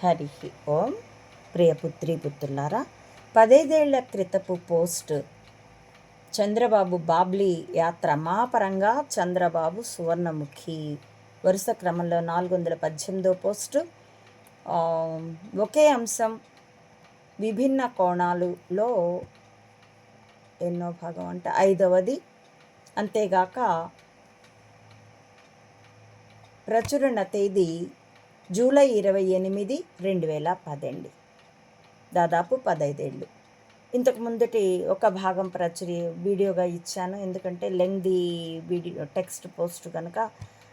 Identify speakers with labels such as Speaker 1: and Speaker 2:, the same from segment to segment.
Speaker 1: హరి ఓం. ప్రియపుత్రి పుత్రులారా పదైదేళ్ళ క్రితపు పోస్ట్ చంద్రబాబు బాబ్లీ యాత్ర మా పరంగా చంద్రబాబు సువర్ణముఖి. వరుస క్రమంలో నాలుగు వందల పద్దెనిమిదో పోస్టు. ఒకే అంశం విభిన్న కోణాలులో ఎన్నో భాగం అంటే. ఐదవది అంతేగాక ప్రచురణ తేదీ జూలై ఇరవై ఎనిమిది రెండు వేల పదండి. దాదాపు పదైదేళ్ళు ఇంతకు ముందటి ఒక భాగం ప్రచురి వీడియోగా ఇచ్చాను. ఎందుకంటే లెంగ్ది వీడియో టెక్స్ట్ పోస్ట్ కనుక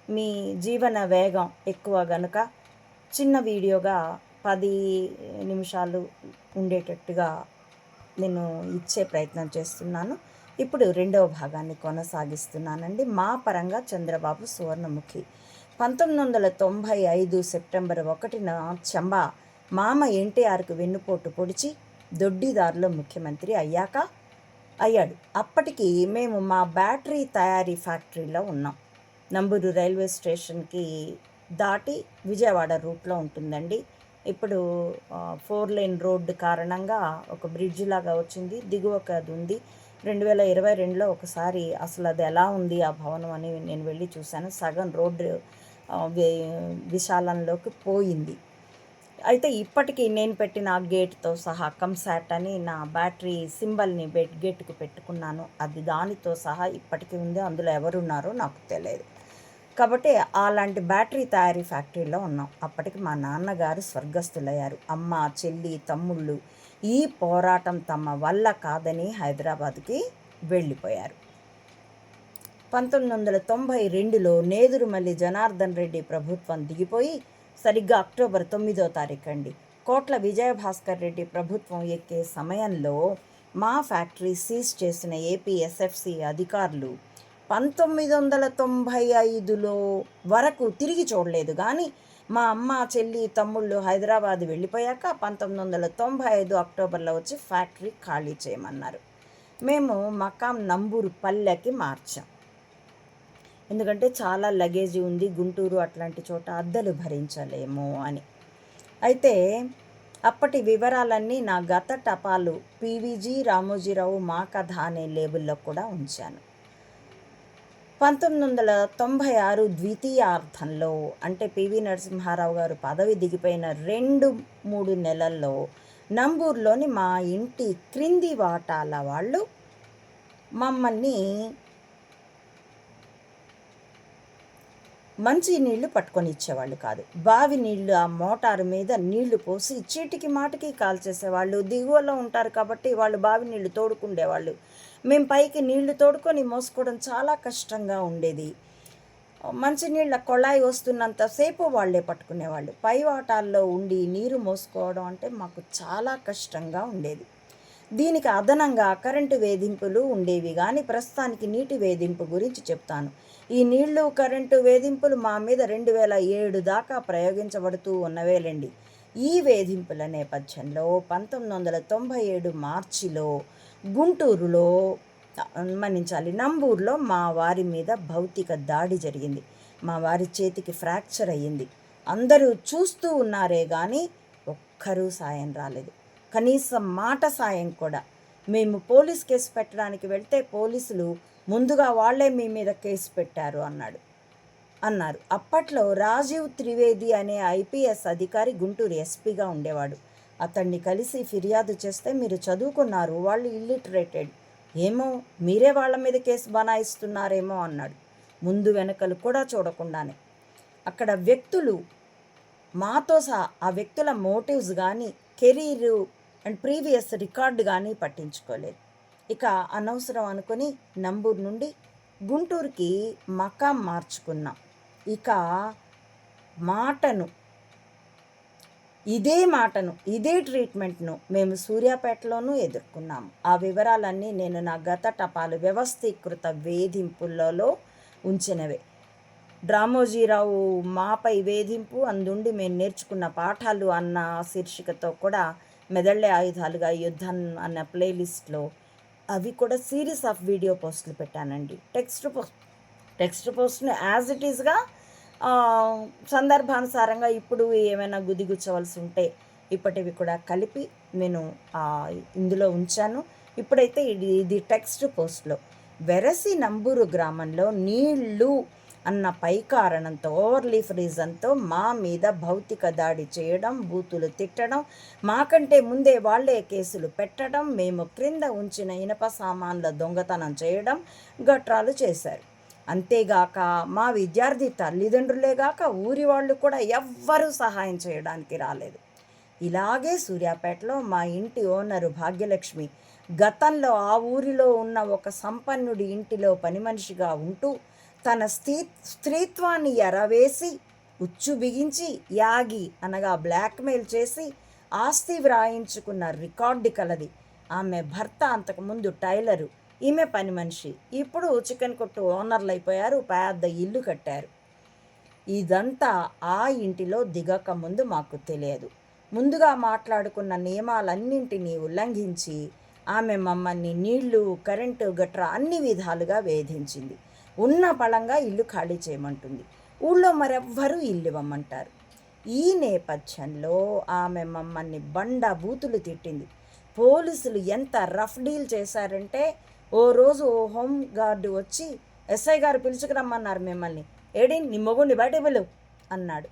Speaker 1: మీ జీవన వేగం ఎక్కువ కనుక చిన్న వీడియోగా పది నిమిషాలు ఉండేటట్టుగా నేను ఇచ్చే ప్రయత్నం చేస్తున్నాను. ఇప్పుడు రెండవ భాగాన్ని కొనసాగిస్తున్నానండి. మా పరంగా చంద్రబాబు సువర్ణముఖి. పంతొమ్మిది వందల తొంభై ఐదు సెప్టెంబర్ ఒకటిన చంబా మామ ఎన్టీఆర్కు వెన్నుపోటు పొడిచి దొడ్డిదారులో ముఖ్యమంత్రి అయ్యాక అయ్యాడు. అప్పటికి మేము మా బ్యాటరీ తయారీ ఫ్యాక్టరీలో ఉన్నాం. నంబూరు రైల్వే స్టేషన్కి దాటి విజయవాడ రూట్లో ఉంటుందండి. ఇప్పుడు ఫోర్ లేన్ రోడ్డు కారణంగా ఒక బ్రిడ్జ్ లాగా వచ్చింది. దిగువకు అది ఉంది. రెండు వేల ఇరవై రెండులో ఒకసారి అసలు అది ఎలా ఉంది ఆ భవనం అని నేను వెళ్ళి చూశాను. సగం రోడ్డు విశాలంలోకి పోయింది. అయితే ఇప్పటికీ నేను పెట్టిన ఆ గేట్తో సహా కంసాట్ అని నా బ్యాటరీ సింబల్ని బెడ్ గేట్కు పెట్టుకున్నాను. అది దానితో సహా ఇప్పటికీ ఉంది. అందులో ఎవరున్నారో నాకు తెలియదు. కాబట్టి అలాంటి బ్యాటరీ తయారీ ఫ్యాక్టరీలో ఉన్నాం. అప్పటికి మా నాన్నగారు స్వర్గస్థులయ్యారు. అమ్మ చెల్లి తమ్ముళ్ళు ఈ పోరాటం తమ వల్ల కాదని హైదరాబాద్కి వెళ్ళిపోయారు. పంతొమ్మిది వందల తొంభై రెండులో నేదురుమల్లి జనార్దన్ రెడ్డి ప్రభుత్వం దిగిపోయి సరిగ్గా అక్టోబర్ తొమ్మిదో తారీఖు అండి కోట్ల విజయభాస్కర్ రెడ్డి ప్రభుత్వం ఎక్కే సమయంలో మా ఫ్యాక్టరీ సీజ్ చేసిన ఏపీఎస్ఎఫ్సి అధికారులు పంతొమ్మిది వందల తొంభై ఐదులో వరకు తిరిగి చూడలేదు. కానీ మా అమ్మ చెల్లి తమ్ముళ్ళు హైదరాబాద్ వెళ్ళిపోయాక పంతొమ్మిది వందల తొంభై ఐదు అక్టోబర్లో వచ్చి ఫ్యాక్టరీ ఖాళీ చేయమన్నారు. మేము మకాం నంబూరు పల్లెకి మార్చాం. ఎందుకంటే చాలా లగేజీ ఉంది గుంటూరు అట్లాంటి చోట అద్దెలు భరించలేము అని. అయితే అప్పటి వివరాలన్నీ నా గత టపాలు పీవీజీ రామోజీరావు మా కథ అనే లేబుల్లో కూడా ఉంచాను. పంతొమ్మిది వందల తొంభై ఆరు ద్వితీయార్థంలో అంటే పివి నరసింహారావు గారు పదవి దిగిపోయిన రెండు మూడు నెలల్లో నంబూరులోని మా ఇంటి క్రింది వాటాల వాళ్ళు మమ్మల్ని మంచి నీళ్ళు పట్టుకొని ఇచ్చేవాళ్ళు కాదు. బావి నీళ్ళు ఆ మోటారు మీద నీళ్ళు పోసి చీటికి మాటికి కాల్చేసేవాళ్ళు. దిగువలో ఉంటారు కాబట్టి వాళ్ళు బావి నీళ్ళు తోడుకుండేవాళ్ళు. మేము పైకి నీళ్ళు తోడుకొని మోసుకోవడం చాలా కష్టంగా ఉండేది. మంచినీళ్ళ కొళాయి వస్తున్నంతసేపు వాళ్ళే పట్టుకునేవాళ్ళు. పై వాటాల్లో ఉండి నీరు మోసుకోవడం అంటే మాకు చాలా కష్టంగా ఉండేది. దీనికి అదనంగా కరెంటు వేధింపులు ఉండేవి. కానీ ప్రస్తుతానికి నీటి వేధింపు గురించి చెప్తాను. ఈ నీళ్ళు కరెంటు వేధింపులు మా మీద రెండు వేల ఏడు దాకా ప్రయోగించబడుతూ ఉన్నవేలండి. ఈ వేధింపుల నేపథ్యంలో పంతొమ్మిది వందల తొంభై ఏడు మార్చిలో గుంటూరులో మన్నించాలి నంబూరులో మా వారి మీద భౌతిక దాడి జరిగింది. మా వారి చేతికి ఫ్రాక్చర్ అయ్యింది. అందరూ చూస్తూ ఉన్నారే కానీ ఒక్కరూ సాయం రాలేదు. కనీసం మాట సాయం కూడా. మేము పోలీస్ కేసు పెట్టడానికి వెళ్తే పోలీసులు ముందుగా వాళ్ళే మీ మీద కేసు పెట్టారు అన్నాడు. అన్నారు. అప్పట్లో రాజీవ్ త్రివేది అనే ఐపీఎస్ అధికారి గుంటూరు ఎస్పీగా ఉండేవాడు. అతన్ని కలిసి ఫిర్యాదు చేస్తే మీరు చదువుకున్నారు వాళ్ళు ఇల్లిటరేటెడ్ ఏమో మీరే వాళ్ళ మీద కేసు బనాయిస్తున్నారేమో అన్నాడు. ముందు వెనకలు కూడా చూడకుండానే. అక్కడ వ్యక్తులు మాతో సహా ఆ వ్యక్తుల మోటివ్స్ కానీ కెరీరు అండ్ ప్రీవియస్ రికార్డు కానీ పట్టించుకోలేదు. ఇక అనవసరం అనుకొని నంబూరు నుండి గుంటూరుకి మకాం మార్చుకున్నాం. ఇక మాటను ఇదే మాటను ఇదే ట్రీట్మెంట్ను మేము సూర్యాపేటలోనూ ఎదుర్కొన్నాము. ఆ వివరాలన్నీ నేను నా గత టపాలు వ్యవస్థీకృత వేధింపులలో ఉంచినవే. డ్రామోజీరావు మాపై వేధింపు అందుండి మేము నేర్చుకున్న పాఠాలు అన్న శీర్షికతో కూడా మెదళ్ళే ఆయుధాలుగా యుద్ధం అన్న ప్లేలిస్ట్లో అవి కూడా సిరీస్ ఆఫ్ వీడియో పోస్టులు పెట్టానండి. టెక్స్ట్ పోస్ట్ టెక్స్ట్ పోస్ట్ని యాజ్ ఇట్ ఈస్గా సందర్భానుసారంగా ఇప్పుడు ఏమైనా గుదిగుచ్చవలసి ఉంటే ఇప్పటివి కూడా కలిపి నేను ఇందులో ఉంచాను. ఇప్పుడైతే ఇది ఇది టెక్స్ట్ పోస్ట్లో వెరసి నంబూరు గ్రామంలో నీళ్ళు అన్న పై కారణంతో ఓవర్లీఫ్ రీజన్తో మా మీద భౌతిక దాడి చేయడం బూతులు తిట్టడం మాకంటే ముందే వాళ్ళే కేసులు పెట్టడం మేము క్రింద ఉంచిన ఇనప సామాన్ల దొంగతనం చేయడం గట్రాలు చేశారు. అంతేగాక మా విద్యార్థి తల్లిదండ్రులేగాక ఊరి వాళ్ళు కూడా ఎవ్వరూ సహాయం చేయడానికి రాలేదు. ఇలాగే సూర్యాపేటలో మా ఇంటి ఓనరు భాగ్యలక్ష్మి గతంలో ఆ ఊరిలో ఉన్న ఒక సంపన్నుడి ఇంటిలో పని మనిషిగా ఉంటూ తన స్త్రీ స్త్రీత్వాన్ని ఎరవేసి ఉచ్చు బిగించి యాగి అనగా బ్లాక్మెయిల్ చేసి ఆస్తి వ్రాయించుకున్న రికార్డు కలది. ఆమె భర్త అంతకుముందు టైలరు. ఈమె పని మనిషి. ఇప్పుడు చికెన్ కొట్టు ఓనర్లు అయిపోయారు. పెద్ద ఇల్లు కట్టారు. ఇదంతా ఆ ఇంటిలో దిగక ముందు మాకు తెలియదు. ముందుగా మాట్లాడుకున్న నియమాలన్నింటినీ ఉల్లంఘించి ఆమె మమ్మల్ని నీళ్ళు కరెంటు గట్రా అన్ని విధాలుగా వేధించింది. ఉన్న బలంగా ఇల్లు ఖాళీ చేయమంటుంది. ఊళ్ళో మరెవ్వరూ ఇల్లు ఇవ్వమంటారు. ఈ నేపథ్యంలో ఆమె మమ్మల్ని బండ బూతులు తిట్టింది. పోలీసులు ఎంత రఫ్ డీల్ చేశారంటే ఓ రోజు ఓ హోమ్ గార్డు వచ్చి ఎస్ఐ గారు పిలుచుకురమ్మన్నారు మిమ్మల్ని. ఏడి నీ మొగుడిని బయట పిలువు అన్నాడు.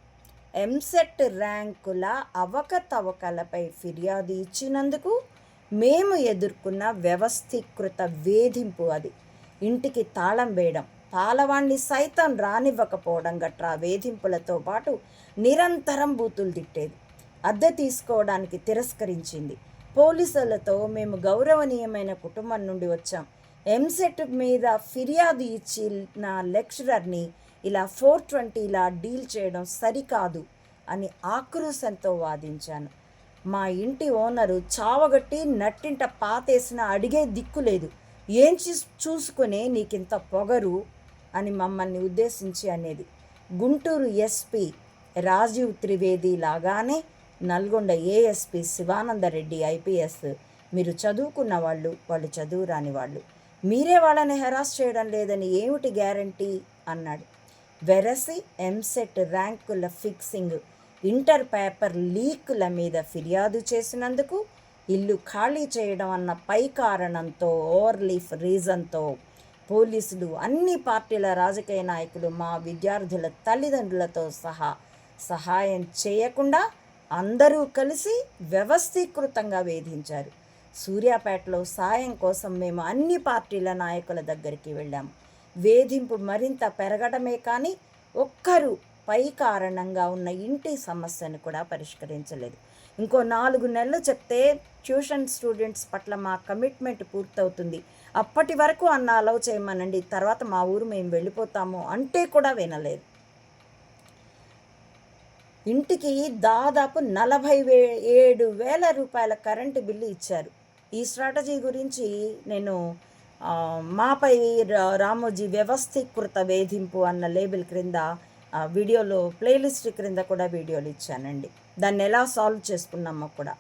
Speaker 1: ఎంసెట్ ర్యాంకుల అవకతవకలపై ఫిర్యాదు ఇచ్చినందుకు మేము ఎదుర్కొన్న వ్యవస్థీకృత వేధింపు అది. ఇంటికి తాళం వేయడం పాలవాణ్ణి సైతం రానివ్వకపోవడం గట్రా వేధింపులతో పాటు నిరంతరం బూతులు తిట్టేది. అద్దె తీసుకోవడానికి తిరస్కరించింది. పోలీసులతో మేము గౌరవనీయమైన కుటుంబం నుండి వచ్చాం. ఎంసెట్ మీద ఫిర్యాదు ఇచ్చిన లెక్చరర్ని ఇలా ఫోర్ ట్వంటీలా డీల్ చేయడం సరికాదు అని ఆక్రోశంతో వాదించాను. మా ఇంటి ఓనరు చావగట్టి నట్టింట పాతేసిన అడిగే దిక్కు లేదు. ఏం చూ- చూసుకునే నీకింత పొగరు అని మమ్మల్ని ఉద్దేశించి అనేది. గుంటూరు ఎస్పీ రాజీవ్ త్రివేది లాగానే నల్గొండ ఏఎస్పీ శివానందరెడ్డి ఐపీఎస్ మీరు చదువుకున్న వాళ్ళు వాళ్ళు చదువు రాని వాళ్ళు. మీరే వాళ్ళని హెరాస్ చేయడం లేదని ఏమిటి గ్యారంటీ? అన్నాడు. వెరసి ఎంసెట్ ర్యాంకుల ఫిక్సింగ్ ఇంటర్ పేపర్ లీకుల మీద ఫిర్యాదు చేసినందుకు ఇల్లు ఖాళీ చేయడం అన్న పై కారణంతో ఓవర్లీఫ్ రీజన్తో పోలీసులు అన్ని పార్టీల రాజకీయ నాయకులు మా విద్యార్థుల తల్లిదండ్రులతో సహా సహాయం చేయకుండా అందరూ కలిసి వ్యవస్థీకృతంగా వేధించారు. సూర్యాపేటలో సాయం కోసం మేము అన్ని పార్టీల నాయకుల దగ్గరికి వెళ్ళాము వేధింపు మరింత పెరగడమే కానీ ఒక్కరు పై కారణంగా ఉన్న ఇంటి సమస్యను కూడా పరిష్కరించలేదు. ఇంకో నాలుగు నెలలు చెప్తే ట్యూషన్ స్టూడెంట్స్ పట్ల మా కమిట్మెంట్ పూర్తవుతుంది. అప్పటి వరకు అన్న అలవ్ చేయమనండి. తర్వాత మా ఊరు మేము వెళ్ళిపోతాము అంటే కూడా వినలేదు. ఇంటికి దాదాపు నలభై వే ఏడు వేల రూపాయల కరెంటు బిల్లు ఇచ్చారు. ఈ స్ట్రాటజీ గురించి నేను మాపై రా- రామోజీ వ్యవస్థీకృత వేధింపు అన్న లేబుల్ క్రింద వీడియోలో ప్లేలిస్ట్ క్రింద కూడా వీడియోలు ఇచ్చానండి. దాన్ని ఎలా సాల్వ్ చేసుకున్నామో కూడా.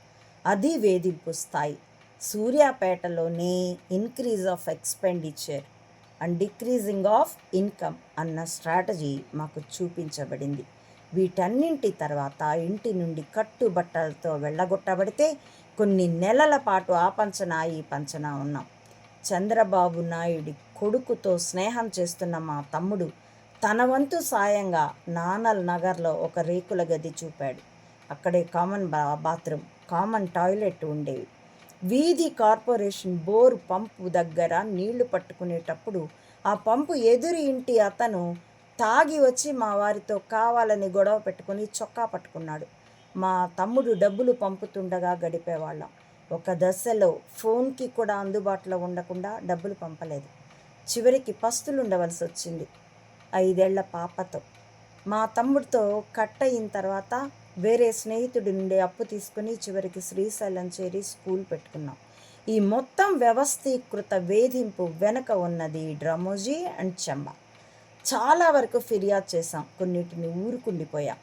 Speaker 1: అది వేధింపు స్థాయి. సూర్యాపేటలోనే increase of expenditure and decreasing of income అన్న స్ట్రాటజీ మాకు చూపించబడింది. వీటన్నింటి తర్వాత ఇంటి నుండి కట్టుబట్టలతో వెళ్ళగొట్టబడితే కొన్ని నెలల పాటు ఆ పంచన ఈ పంచన ఉన్నాం. చంద్రబాబు నాయుడి కొడుకుతో స్నేహం చేస్తున్న మా తమ్ముడు తన వంతు సాయంగా నానల్ నగర్లో ఒక రేకుల గది చూపాడు. అక్కడే కామన్ బా బాత్రూమ్ కామన్ టాయిలెట్ ఉండేవి. వీధి కార్పొరేషన్ బోరు పంపు దగ్గర నీళ్ళు పట్టుకునేటప్పుడు ఆ పంపు ఎదురు ఇంటి అతను తాగి వచ్చి మా వారితో కావాలని గొడవ పెట్టుకుని చొక్కా పట్టుకున్నాడు. మా తమ్ముడు డబ్బులు పంపుతుండగా గడిపేవాళ్ళం. ఒక దశలో ఫోన్కి కూడా అందుబాటులో ఉండకుండా డబ్బులు పంపలేదు. చివరికి పస్తులు ఉండవలసి వచ్చింది. ఐదేళ్ళ పాపతో. మా తమ్ముడితో కట్ అయిన తర్వాత వేరే స్నేహితుడి నుండి అప్పు తీసుకుని చివరికి శ్రీశైలం చేరి స్కూల్ పెట్టుకున్నాం. ఈ మొత్తం వ్యవస్థీకృత వేధింపు వెనుక ఉన్నది డ్రమోజీ అండ్ చెమ్మ. చాలా వరకు ఫిర్యాదు చేశాం కొన్నిటిని ఊరుకుండిపోయాం.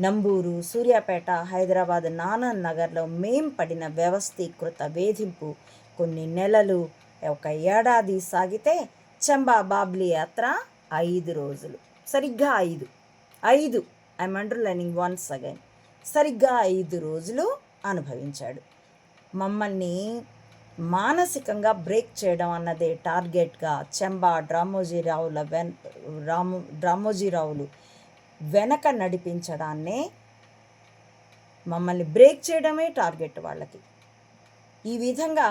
Speaker 1: నంబూరు సూర్యాపేట హైదరాబాద్ నానా నగర్లో మేం పడిన వ్యవస్థీకృత వేధింపు కొన్ని నెలలు ఒక ఏడాది సాగితే చంబా బాబ్లీ యాత్ర ఐదు రోజులు. సరిగ్గా ఐదు. ఐదు. I'm underlining once again. సరిగ్గా ఐదు రోజులు అనుభవించాడు. మమ్మల్ని మానసికంగా బ్రేక్ చేయడం అన్నదే టార్గెట్గా చెంబా డ్రామోజీరావుల వెన్ రాము డ్రామోజీరావులు వెనక నడిపించడాన్నే మమ్మల్ని బ్రేక్ చేయడమే టార్గెట్ వాళ్ళకి. ఈ విధంగా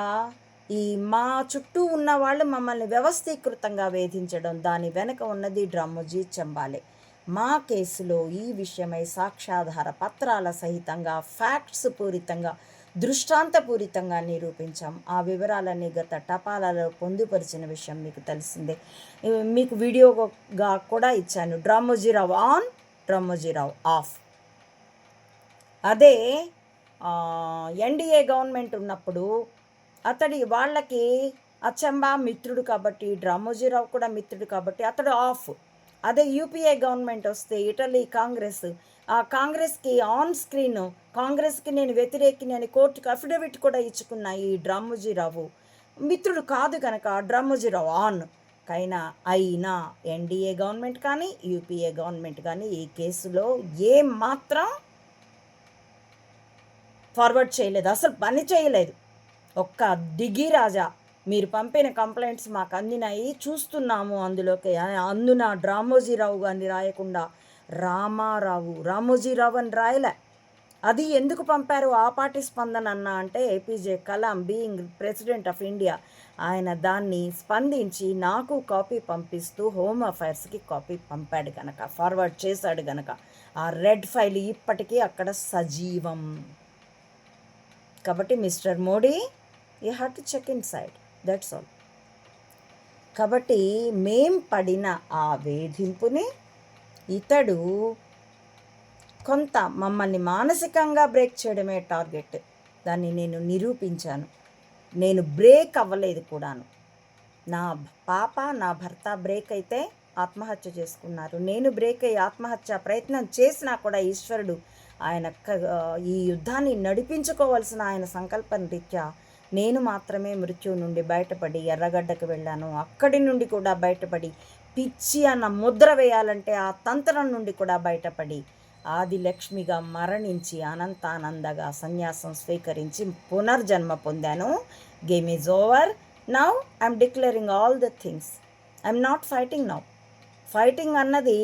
Speaker 1: ఈ మా చుట్టూ ఉన్న వాళ్ళు మమ్మల్ని వ్యవస్థీకృతంగా వేధించడం దాని వెనక ఉన్నది డ్రమ్ముజీ చెంబాలే. మా కేసులో ఈ విషయమై సాక్ష్యాధార పత్రాల సహితంగా ఫ్యాక్ట్స్ పూరితంగా దృష్టాంతపూరితంగా నిరూపించాం. ఆ వివరాలన్నీ గత టపాలలో పొందుపరిచిన విషయం మీకు తెలిసిందే. మీకు వీడియోగా కూడా ఇచ్చాను. Dramojirao on Dramojirao off. అదే ఎన్డీఏ గవర్నమెంట్ ఉన్నప్పుడు అతడి వాళ్ళకి అచ్చంబా మిత్రుడు కాబట్టి డ్రామోజీరావు కూడా మిత్రుడు కాబట్టి అతడు ఆఫ్. అదే యూపీఏ గవర్నమెంట్ వస్తే ఇటలీ కాంగ్రెస్ ఆ కాంగ్రెస్కి ఆన్ స్క్రీన్ కాంగ్రెస్కి నేను వ్యతిరేకిని అని కోర్టుకు అఫిడవిట్ కూడా ఇచ్చుకున్న ఈ డ్రమ్ముజీరావు. మిత్రుడు కాదు కనుక డ్రమ్ముజీరావు ఆన్. కైనా అయినా ఎన్డీఏ గవర్నమెంట్ కానీ యూపీఏ గవర్నమెంట్ కానీ ఈ కేసులో ఏ మాత్రం ఫార్వర్డ్ చేయలేదు. అసలు పని చేయలేదు. ఒక్క దిగి రాజా మీరు పంపిన కంప్లైంట్స్ మాకు అందినాయి చూస్తున్నాము అందులోకి. అందున డ్రామోజీరావు గారిని రాయకుండా రామారావు రామోజీరావు అని రాయలే. అది ఎందుకు పంపారు? ఆ పార్టీ స్పందన అన్న అంటే APJ Kalam being president of India ఆయన దాన్ని స్పందించి నాకు కాపీ పంపిస్తూ హోమ్ అఫైర్స్కి కాపీ పంపాడు గనక ఫార్వర్డ్ చేశాడు గనక. ఆ రెడ్ ఫైల్ ఇప్పటికీ అక్కడ సజీవం. కాబట్టి Mr Modi you have to check inside. That's all కాబట్టి మేం పడిన ఆ వేధింపుని ఇతడు కొంత మమ్మల్ని మానసికంగా బ్రేక్ చేయడమే టార్గెట్. దాన్ని నేను నిరూపించాను. నేను బ్రేక్ అవ్వలేదు కూడాను. నా పాప నా భర్త బ్రేక్ అయితే ఆత్మహత్య చేసుకున్నారు. నేను బ్రేక్ అయ్యి ఆత్మహత్య ప్రయత్నం చేసినా కూడా ఈశ్వరుడు ఆయన ఈ యుద్ధాన్ని నడిపించుకోవాల్సిన ఆయన సంకల్పం రీత్యా నేను మాత్రమే మృత్యువు నుండి బయటపడి ఎర్రగడ్డకు వెళ్ళాను. అక్కడి నుండి కూడా బయటపడి పిచ్చి అన్న ముద్ర వేయాలంటే ఆ తంత్రం నుండి కూడా బయటపడి ఆదిలక్ష్మిగా మరణించి అనంతానందగా సన్యాసం స్వీకరించి పునర్జన్మ పొందాను. Game is over now I'm declaring all the things I'm not fighting now fighting అన్నది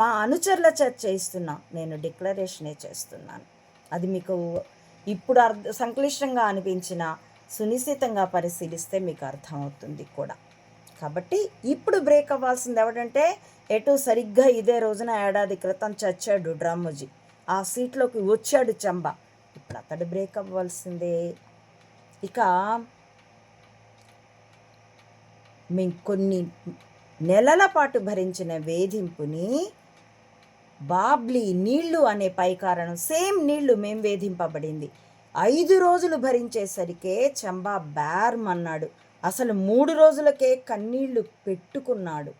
Speaker 1: మా అనుచరుల చేస్తున్నా. నేను డిక్లరేషనే చేస్తున్నాను. అది మీకు ఇప్పుడు అర్థ సంక్లిష్టంగా అనిపించిన సునిశ్చితంగా పరిశీలిస్తే మీకు అర్థమవుతుంది కూడా. కాబట్టి ఇప్పుడు బ్రేక్ అవ్వాల్సింది ఎవడంటే ఎటు సరిగ్గా ఇదే రోజున ఏడాది క్రితం చచ్చాడు డ్రామోజీ ఆ సీట్లోకి వచ్చాడు చంబ. ఇప్పుడు అతడు బ్రేక్ అవ్వాల్సిందే. ఇక మేము కొన్ని నెలల పాటు భరించిన వేధింపుని బాబ్లీ నీళ్ళు అనే పై కారణం సేమ్ నీళ్ళు మేం వేధింపబడింది. ఐదు రోజులు భరించేసరికే చంబా బ్యార్మన్నాడు అసలు మూడు రోజులకే కన్నీళ్ళు పెట్టుకున్నాడు.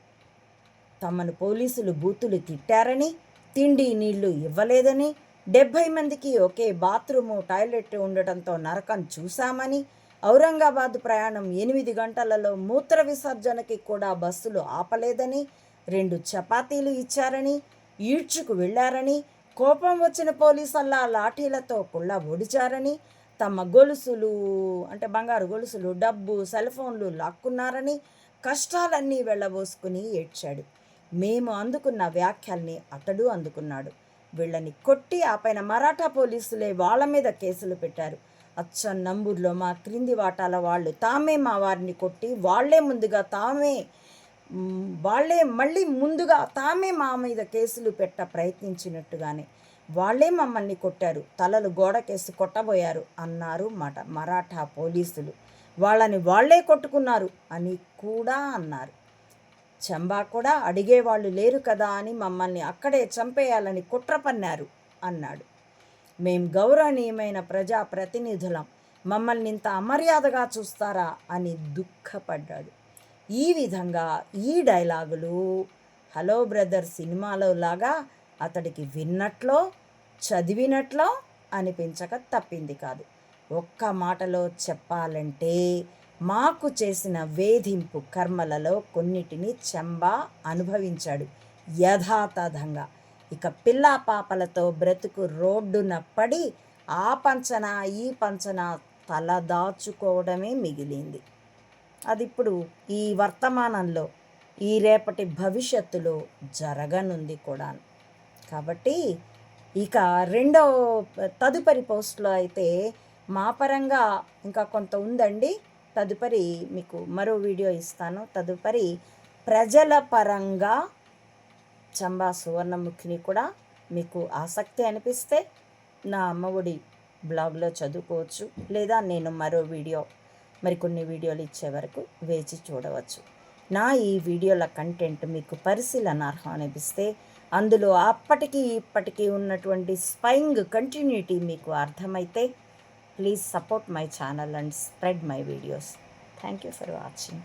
Speaker 1: తమను పోలీసులు బూతులు తిట్టారని తిండి నీళ్ళు ఇవ్వలేదని డెబ్భై మందికి ఒకే బాత్రూము టాయిలెట్ ఉండటంతో నరకం చూశామని ఔరంగాబాద్ ప్రయాణం ఎనిమిది గంటలలో మూత్ర విసర్జనకి కూడా బస్సులు ఆపలేదని రెండు చపాతీలు ఇచ్చారని ఈడ్చుకు వెళ్ళారని కోపం వచ్చిన పోలీసల్లా లాఠీలతో కుళ్ళ ఓడిచారని తమ గొలుసులు అంటే బంగారు గొలుసులు డబ్బు సెల్ ఫోన్లు లాక్కున్నారని కష్టాలన్నీ వెళ్ళబోసుకుని ఏడ్చాడు. మేము అందుకున్న వ్యాఖ్యల్ని అతడు అందుకున్నాడు. వీళ్ళని కొట్టి ఆ పైన మరాఠా పోలీసులే వాళ్ళ మీద కేసులు పెట్టారు. అచ్చ నంబూర్లో మా క్రింది వాటాల వాళ్ళు తామే మా వారిని కొట్టి వాళ్ళే ముందుగా తామే వాళ్ళే మళ్ళీ ముందుగా తామే మా మీద కేసులు పెట్ట ప్రయత్నించినట్టుగానే వాళ్ళే మమ్మల్ని కొట్టారు. తలలు గోడకేసి కొట్టబోయారు అన్నారు మట మరాఠా పోలీసులు. వాళ్ళని వాళ్ళే కొట్టుకున్నారు అని కూడా అన్నారు. చంబా కూడా అడిగేవాళ్ళు లేరు కదా అని మమ్మల్ని అక్కడే చంపేయాలని కుట్ర పన్నారు అన్నాడు. మేం గౌరవనీయమైన ప్రజా ప్రతినిధులం మమ్మల్ని ఇంత అమర్యాదగా చూస్తారా అని దుఃఖపడ్డాడు. ఈ విధంగా ఈ డైలాగులు హలో బ్రదర్ సినిమాలో లాగా అతడికి విన్నట్లో చదివినట్లో అనిపించక తప్పింది కాదు. ఒక్క మాటలో చెప్పాలంటే మాకు చేసిన వేధింపు కర్మలలో కొన్నిటిని చెంబా అనుభవించాడు యథాతథంగా. ఇక పిల్ల పాపలతో బ్రతుకు రోడ్డున పడి ఆ పంచన ఈ పంచన తల దాచుకోవడమే మిగిలింది. అది ఇప్పుడు ఈ వర్తమానంలో ఈ రేపటి భవిష్యత్తులో జరగనుంది కూడా కాబట్టి ఇక రెండో తదుపరి పోస్ట్లో అయితే మా పరంగా ఇంకా కొంత ఉందండి. తదుపరి మీకు మరో వీడియో ఇస్తాను. తదుపరి ప్రజల పరంగా చంబా సువర్ణముఖిని కూడా మీకు ఆసక్తి అనిపిస్తే నా అమ్మఒడి బ్లాగ్లో చదువుకోవచ్చు లేదా నేను మరో వీడియో మరికొన్ని వీడియోలు ఇచ్చే వరకు వేచి చూడవచ్చు. నా ఈ వీడియోల కంటెంట్ మీకు పరిశీలనార్హం అనిపిస్తే అందులో అప్పటికి ఇప్పటికీ ఉన్నటువంటి స్పైంగ్ కంటిన్యూటీ మీకు అర్థమైతే please support my channel and spread my videos. Thank you for watching.